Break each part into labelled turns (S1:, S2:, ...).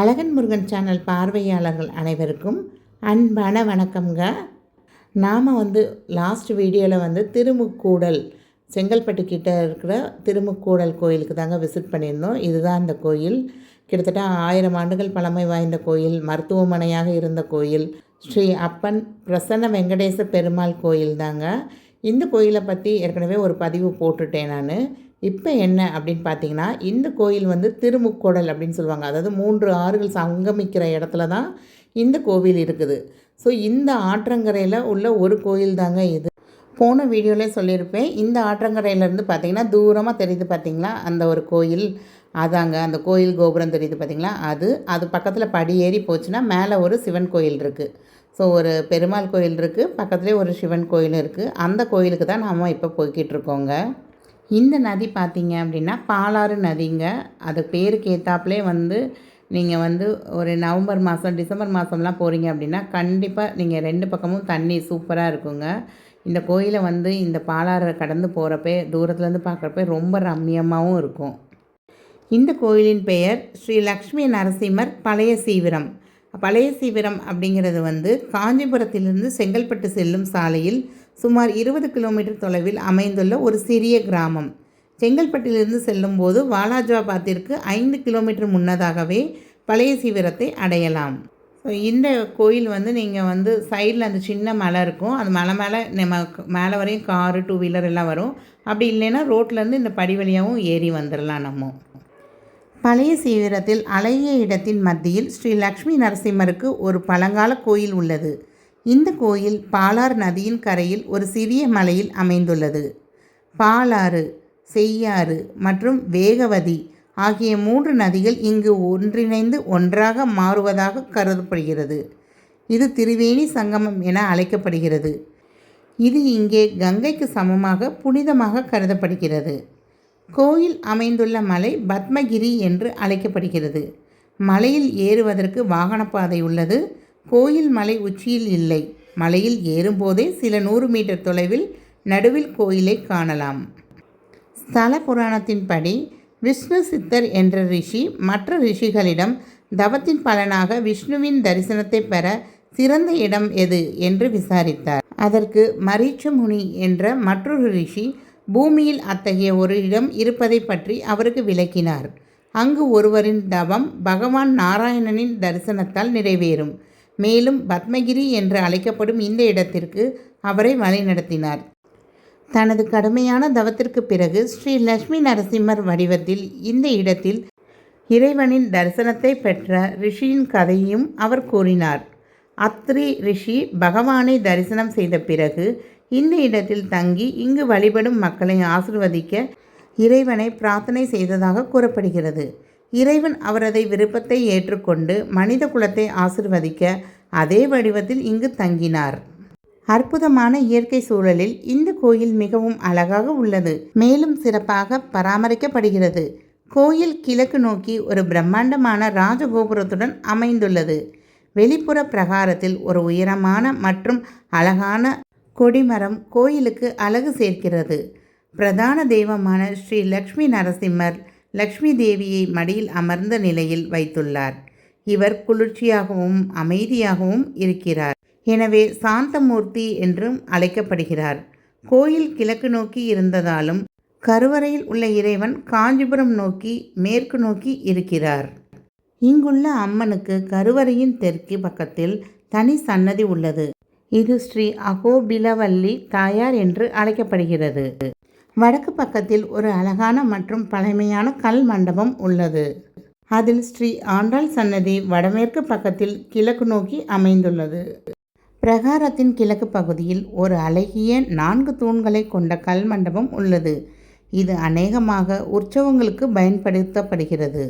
S1: அழகன் Murugan channel பார்வையாளர்கள் அனைவருக்கும் அன்பான வணக்கம்ங்க. நாம் வந்து லாஸ்ட் வீடியோவில் வந்து திருமுக்கூடல் செங்கல்பட்டு கிட்ட இருக்கிற திருமுக்கூடல் கோயிலுக்கு தாங்க விசிட் பண்ணியிருந்தோம். இதுதான் அந்த கோயில். கிட்டத்தட்ட ஆயிரம் ஆண்டுகள் பழமை வாய்ந்த கோயில் மருத்துவமனையாக இருந்த கோயில். ஸ்ரீ அப்பன் பிரசன்ன வெங்கடேச பெருமாள் கோயில் தாங்க இந்த கோயிலை பற்றி ஏற்கனவே ஒரு பதிவு போட்டுட்டேன் நான். இப்போ என்ன அப்படின்னு பார்த்தீங்கன்னா இந்த கோயில் வந்து திருமுக்கோடல் அப்படின்னு சொல்லுவாங்க. அதாவது மூன்று ஆறுகள் சங்கமிக்கிற இடத்துல தான் இந்த கோவில் இருக்குது. ஸோ இந்த ஆற்றங்கரையில் உள்ள ஒரு கோயில் தாங்க இது. போன வீடியோவிலே சொல்லியிருப்பேன். இந்த ஆற்றங்கரையிலேருந்து பார்த்தீங்கன்னா தூரமாக தெரியுது பார்த்தீங்களா அந்த ஒரு கோயில். அதாங்க அந்த கோயில் கோபுரம் தெரியுது பார்த்தீங்களா அது அது பக்கத்தில் படி ஏறி போச்சுன்னா மேலே ஒரு சிவன் கோயில் இருக்குது ஸோ ஒரு பெருமாள் கோயில் இருக்குது பக்கத்துலேயே ஒரு சிவன் கோயில் இருக்குது அந்த கோயிலுக்கு தான் நாம் இப்போ போய்கிட்டு இருக்கோங்க. இந்த நதி பார்த்தீங்க அப்படின்னா பாலாறு நதிங்க. அது பேருக்கு ஏற்றாப்புலே வந்து நீங்கள் வந்து ஒரு நவம்பர் மாதம் டிசம்பர் மாதம்லாம் போகிறீங்க அப்படின்னா கண்டிப்பாக நீங்கள் ரெண்டு பக்கமும் தண்ணி சூப்பராக இருக்குங்க. இந்த கோயிலை வந்து இந்த பாலாறு கடந்து போகிறப்ப தூரத்துலேருந்து பார்க்குறப்ப ரொம்ப ரம்மியமாகவும் இருக்கும். இந்த கோயிலின் பெயர் ஸ்ரீ லக்ஷ்மி நரசிம்மர் பழைய சீவிரம். பழைய சீவிரம் அப்படிங்கிறது வந்து காஞ்சிபுரத்திலிருந்து செங்கல்பட்டு செல்லும் சாலையில் சுமார் இருபது கிலோமீட்டர் தொலைவில் அமைந்துள்ள ஒரு சிறிய கிராமம். செங்கல்பட்டிலிருந்து செல்லும்போது வாலாஜாபாத்திற்கு ஐந்து கிலோமீட்டர் முன்னதாகவே பழைய சிவரத்தை அடையலாம். ஸோ இந்த கோயில் வந்து நீங்கள் வந்து சைடில் அந்த சின்ன மலை இருக்கும். அது மலை மேலே நம்ம மேலே வரையும் காரு டூ வீலர் எல்லாம் வரும். அப்படி இல்லைன்னா ரோட்லேருந்து இந்த படி வழியாகவும் ஏறி வந்துடலாம் நம்ம. பழைய சீவிரத்தில் அழகிய இடத்தின் மத்தியில் ஸ்ரீ லக்ஷ்மி நரசிம்மருக்கு ஒரு பழங்கால கோயில் உள்ளது. இந்த கோயில் பாலார் நதியின் கரையில் ஒரு சிறிய மலையில் அமைந்துள்ளது. பாலாறு செய்யாறு மற்றும் வேகவதி ஆகிய மூன்று நதிகள் இங்கு ஒன்றிணைந்து ஒன்றாக மாறுவதாக கருதப்படுகிறது. இது திரிவேணி சங்கமம் என அழைக்கப்படுகிறது. இது இங்கே கங்கைக்கு சமமாக புனிதமாக கருதப்படுகிறது. கோயில் அமைந்துள்ள மலை பத்மகிரி என்று அழைக்கப்படுகிறது. மலையில் ஏறுவதற்கு வாகனப்பாதை உள்ளது. கோயில் மலை உச்சியில் இல்லை. மலையில் ஏறும்போதே சில நூறு மீட்டர் தொலைவில் நடுவில் கோயிலை காணலாம். ஸ்தல புராணத்தின்படி விஷ்ணு சித்தர் என்ற ரிஷி மற்ற ரிஷிகளிடம் தவத்தின் பலனாக விஷ்ணுவின் தரிசனத்தை பெற சிறந்த இடம் எது என்று விசாரித்தார். அதற்கு மரீச்ச முனி என்ற மற்றொரு ரிஷி பூமியில் அத்தகைய ஒரு இடம் இருப்பதை பற்றி அவருக்கு விளக்கினார். அங்கு ஒருவரின் தவம் பகவான் நாராயணனின் தரிசனத்தால் நிறைவேறும். மேலும் பத்மகிரி என்று அழைக்கப்படும் இந்த இடத்திற்கு அவரை வழிநடத்தினார். தனது கடுமையான தவத்திற்கு பிறகு ஸ்ரீ லட்சுமி நரசிம்மர் வடிவத்தில் இந்த இடத்தில் இறைவனின் தரிசனத்தை பெற்ற ரிஷியின் கதையும் அவர் கூறினார். அத்ரி ரிஷி பகவானை தரிசனம் செய்த பிறகு இந்த இடத்தில் தங்கி இங்கு வழிபடும் மக்களை ஆசிர்வதிக்க இறைவனை பிரார்த்தனை செய்ததாக கூறப்படுகிறது. இறைவன் அவரது விருப்பத்தை ஏற்றுக்கொண்டு மனித குலத்தை ஆசிர்வதிக்க அதே வடிவத்தில் இங்கு தங்கினார். அற்புதமான இயற்கை சூழலில் இந்த கோயில் மிகவும் அழகாக உள்ளது. மேலும் சிறப்பாக பராமரிக்கப்படுகிறது. கோயில் கிழக்கு நோக்கி ஒரு பிரம்மாண்டமான ராஜகோபுரத்துடன் அமைந்துள்ளது. வெளிப்புற பிரகாரத்தில் ஒரு உயரமான மற்றும் அழகான கொடிமரம் கோயிலுக்கு அழகு சேர்க்கிறது. பிரதான தெய்வமான ஸ்ரீ லக்ஷ்மி நரசிம்மர் லக்ஷ்மி தேவியை மடியில் அமர்ந்த நிலையில் வைத்துள்ளார். இவர் குளிர்ச்சியாகவும் அமைதியாகவும் இருக்கிறார். எனவே சாந்தமூர்த்தி என்றும் அழைக்கப்படுகிறார். கோயில் கிழக்கு நோக்கி இருந்ததாலும் கருவறையில் உள்ள இறைவன் காஞ்சிபுரம் நோக்கி மேற்கு நோக்கி இருக்கிறார். இங்குள்ள அம்மனுக்கு கருவறையின் தெற்கு பக்கத்தில் தனி சன்னதி உள்ளது. இது ஸ்ரீ அகோபிலவல்லி தாயார் என்று அழைக்கப்படுகிறது. வடக்கு பக்கத்தில் ஒரு அழகான மற்றும் பழமையான கல் மண்டபம் உள்ளது. அதில் ஸ்ரீ ஆண்டாள் சன்னதி வடமேற்கு பக்கத்தில் கிழக்கு நோக்கி அமைந்துள்ளது. பிரகாரத்தின் கிழக்கு பகுதியில் ஒரு அழகிய நான்கு தூண்களை கொண்ட கல் மண்டபம் உள்ளது. இது அநேகமாக உற்சவங்களுக்கு பயன்படுத்தப்படுகிறது.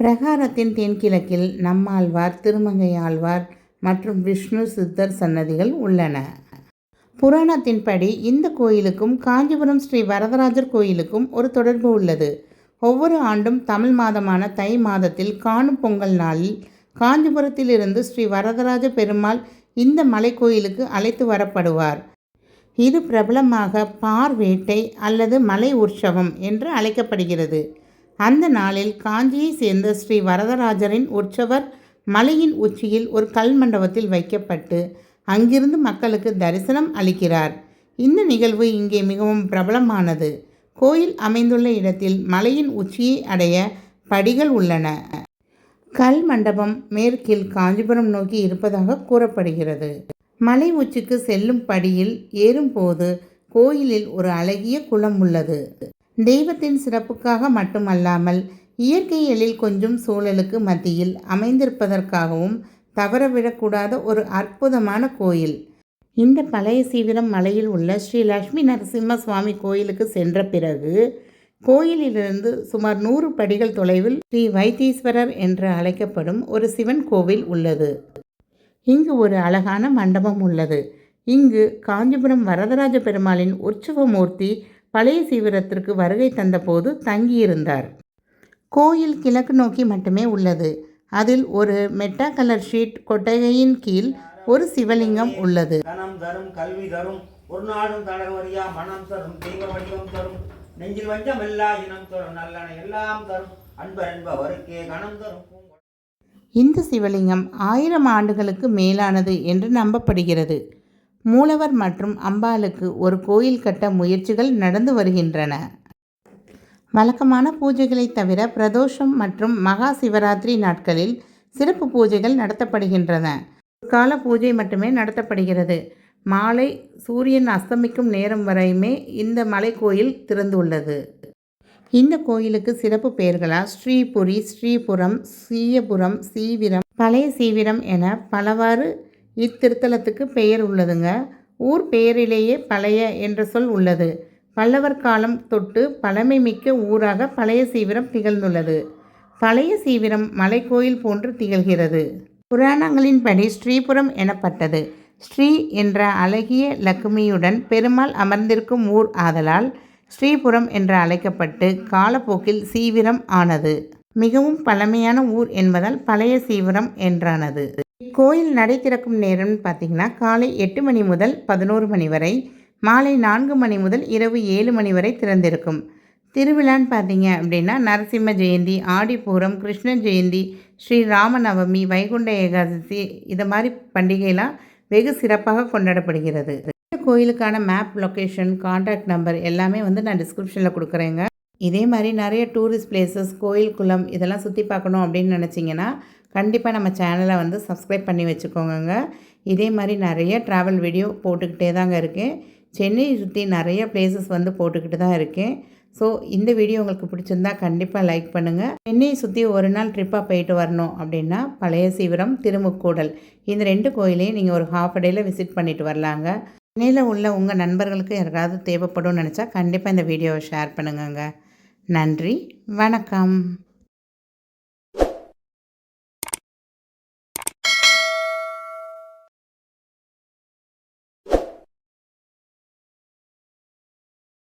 S1: பிரகாரத்தின் தென்கிழக்கில் நம்மாழ்வார் திருமங்கையாழ்வார் மற்றும் விஷ்ணு சித்தர் சன்னதிகள் உள்ளன. புராணத்தின்படி இந்த கோயிலுக்கும் காஞ்சிபுரம் ஸ்ரீ வரதராஜர் கோயிலுக்கும் ஒரு தொடர்பு உள்ளது. ஒவ்வொரு ஆண்டும் தமிழ் மாதமான தை மாதத்தில் காணும் பொங்கல் நாளில் காஞ்சிபுரத்திலிருந்து ஸ்ரீ வரதராஜ பெருமாள் இந்த மலை கோயிலுக்கு அழைத்து வரப்படுவார். இது பிரபலமாக பார் வேட்டை அல்லது மலை உற்சவம் என்று அழைக்கப்படுகிறது. அந்த நாளில் காஞ்சியை சேர்ந்த ஸ்ரீ வரதராஜரின் உற்சவர் மலையின் உச்சியில் ஒரு கல் மண்டபத்தில் வைக்கப்பட்டு அங்கிருந்து மக்களுக்கு தரிசனம் அளிக்கிறார். இந்த நிகழ்வு இங்கே மிகவும் பிரபலமானது. கோயில் அமைந்துள்ள இடத்தில் மலையின் உச்சியை அடைய படிகள் உள்ளன. கல் மண்டபம் மேற்கில் காஞ்சிபுரம் நோக்கி இருப்பதாக கூறப்படுகிறது. மலை உச்சிக்கு செல்லும் படியில் ஏறும்போது கோயிலில் ஒரு அழகிய குளம் உள்ளது. தெய்வத்தின் சிறப்புக்காக மட்டுமல்லாமல் இயற்கை எழில் கொஞ்சம் சூழலுக்கு மத்தியில் அமைந்திருப்பதற்காகவும் தவறவிடக்கூடாத ஒரு அற்புதமான கோயில். இந்த பழைய சீவிரம் மலையில் உள்ள ஸ்ரீ லக்ஷ்மி நரசிம்ம சுவாமி கோயிலுக்கு சென்ற பிறகு கோயிலிலிருந்து சுமார் நூறு படிகள் தொலைவில் ஸ்ரீ வைத்தீஸ்வரர் என்று அழைக்கப்படும் ஒரு சிவன் கோவில் உள்ளது. இங்கு ஒரு அழகான மண்டபம் உள்ளது. இங்கு காஞ்சிபுரம் வரதராஜ பெருமாளின் உற்சவ மூர்த்தி பழைய சீவிரத்திற்கு வருகை தந்தபோது தங்கியிருந்தார். கோயில் கிழக்கு நோக்கி மட்டுமே உள்ளது. அதில் ஒரு மெட்டா கலர் ஷீட் கொட்டகையின் கீழ் ஒரு சிவலிங்கம் உள்ளது.
S2: தனம் தரும் கல்வி தரும் ஒரு நாடும் தடவரியா மனம் தரும் தெய்வ வடிவம் தரும் நெஞ்சில் வஞ்சம் எல்லா இனம் தரும் நல்லன எல்லாம் தரும் அன்பர் என்பவருக்கே கணம் தரும்.
S1: இந்த சிவலிங்கம் ஆயிரம் ஆண்டுகளுக்கு மேலானது என்று நம்பப்படுகிறது. மூலவர் மற்றும் அம்பாளுக்கு ஒரு கோயில் கட்ட முயற்சிகள் நடந்து வருகின்றன. வழக்கமான பூஜைகளை தவிர பிரதோஷம் மற்றும் மகா சிவராத்திரி நாட்களில் சிறப்பு பூஜைகள் நடத்தப்படுகின்றன. கால பூஜை மட்டுமே நடத்தப்படுகிறது. மாலை சூரியன் அஸ்தமிக்கும் நேரம் வரையுமே இந்த மலைக்கோயில் திறந்துள்ளது. இந்த கோயிலுக்கு சிறப்பு பெயர்களால் ஸ்ரீபுரி ஸ்ரீபுரம் சீயபுரம் சீவிரம் பழைய சீவிரம் என பலவாறு இத்திருத்தலத்துக்கு பெயர் உள்ளதுங்க. ஊர் பெயரிலேயே பழைய என்ற சொல் உள்ளது. பல்லவர் காலம் தொட்டு பழமை மிக்க ஊராக பழைய சீவிரம் திகழ்ந்துள்ளது. பழைய சீவிரம் மலைக்கோயில் போன்று திகழ்கிறது. புராணங்களின்படி ஸ்ரீபுரம் எனப்பட்டது. ஸ்ரீ என்ற அழகிய லக்ஷ்மியுடன் பெருமாள் அமர்ந்திருக்கும் ஊர் ஆதலால் ஸ்ரீபுரம் என்று அழைக்கப்பட்டு காலப்போக்கில் சீவிரம் ஆனது. மிகவும் பழமையான ஊர் என்பதால் பழைய சீவிரம் என்றானது. இக்கோயில் நடை திறக்கும் நேரம்னு பார்த்தீங்கன்னா காலை எட்டு மணி முதல் பதினோரு மணி வரை மாலை நான்கு மணி முதல் இரவு ஏழு மணி வரை திறந்திருக்கும். திருவிழான்னு பார்த்தீங்க அப்படின்னா நரசிம்ம ஜெயந்தி ஆடிப்பூரம் கிருஷ்ண ஜெயந்தி ஸ்ரீ ராமநவமி வைகுண்ட ஏகாதசி இது மாதிரி பண்டிகைலாம் வெகு சிறப்பாக கொண்டாடப்படுகிறது. இந்த கோயிலுக்கான மேப் லொக்கேஷன் காண்டாக்ட் நம்பர் எல்லாமே வந்து நான் டிஸ்கிரிப்ஷனில் கொடுக்குறேங்க. இதே மாதிரி நிறைய டூரிஸ்ட் பிளேசஸ் கோயில் குளம் இதெல்லாம் சுற்றி பார்க்கணும் அப்படின்னு நினச்சிங்கன்னா கண்டிப்பாக நம்ம சேனலை வந்து சப்ஸ்கிரைப் பண்ணி வச்சுக்கோங்க இதே மாதிரி நிறைய ட்ராவல் வீடியோ போட்டுக்கிட்டே தாங்க இருக்குது சென்னையை சுற்றி நிறைய பிளேசஸ் வந்து போட்டுக்கிட்டு தான் இருக்கேன். ஸோ இந்த வீடியோ உங்களுக்கு பிடிச்சிருந்தா கண்டிப்பாக லைக் பண்ணுங்கள் சென்னையை சுற்றி ஒரு நாள் ட்ரிப்பாக போயிட்டு வரணும் அப்படின்னா பழைய சீவரம் திருமுக்கூடல். இந்த ரெண்டு கோயிலையும் நீங்கள் ஒரு ஹாஃப் டேயில் விசிட் பண்ணிட்டு வரலாங்க. சென்னையில் உள்ள உங்கள் நண்பர்களுக்கு யாராவது தேவைப்படும் நினச்சா கண்டிப்பாக இந்த வீடியோவை ஷேர் பண்ணுங்கங்க. நன்றி வணக்கம்.